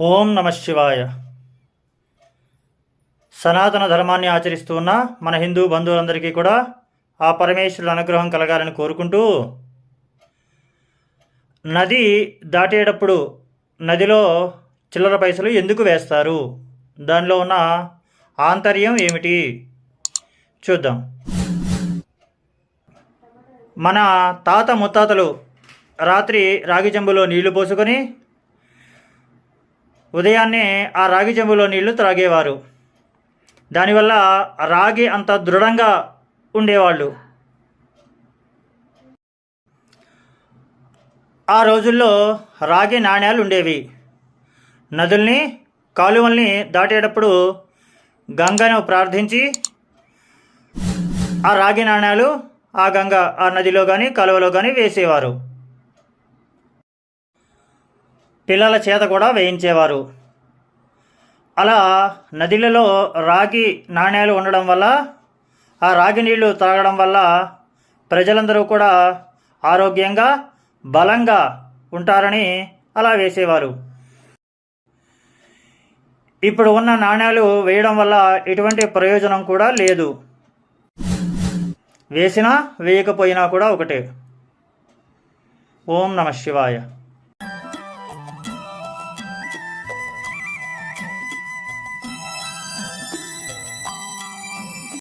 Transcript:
ఓం నమ శివాయ. సనాతన ధర్మాన్ని ఆచరిస్తూ ఉన్న మన హిందూ బంధువులందరికీ కూడా ఆ పరమేశ్వరుల అనుగ్రహం కలగాలని కోరుకుంటూ నది దాటేటప్పుడు నదిలో చిల్లర పైసలు ఎందుకు వేస్తారు? దానిలో ఉన్న ఆంతర్యం ఏమిటి? చూద్దాం. మన తాత ముత్తాతలు రాత్రి రాగి చెంబులో నీళ్ళు పోసుకొని ఉదయాన్నే ఆ రాగి చెంబులో నీళ్ళు త్రాగేవారు. దానివల్ల రాగి అంత దృఢంగా ఉండేవాళ్ళు. ఆ రోజుల్లో రాగి నాణ్యాలు ఉండేవి. నదుల్ని కాలువల్ని దాటేటప్పుడు గంగను ప్రార్థించి ఆ రాగి నాణ్యాలు ఆ గంగ ఆ నదిలో కానీ కాలువలో కానీ వేసేవారు. పిల్లల చేత కూడా వేయించేవారు. అలా నదిలలో రాగి నాణ్యాలు ఉండడం వల్ల ఆ రాగి నీళ్ళు తాగడం వల్ల ప్రజలందరూ కూడా ఆరోగ్యంగా బలంగా ఉంటారని అలా వేసేవారు. ఇప్పుడు ఉన్న నాణ్యాలు వేయడం వల్ల ఎటువంటి ప్రయోజనం కూడా లేదు. వేసినా వేయకపోయినా కూడా ఒకటే. ఓం నమ శివాయ.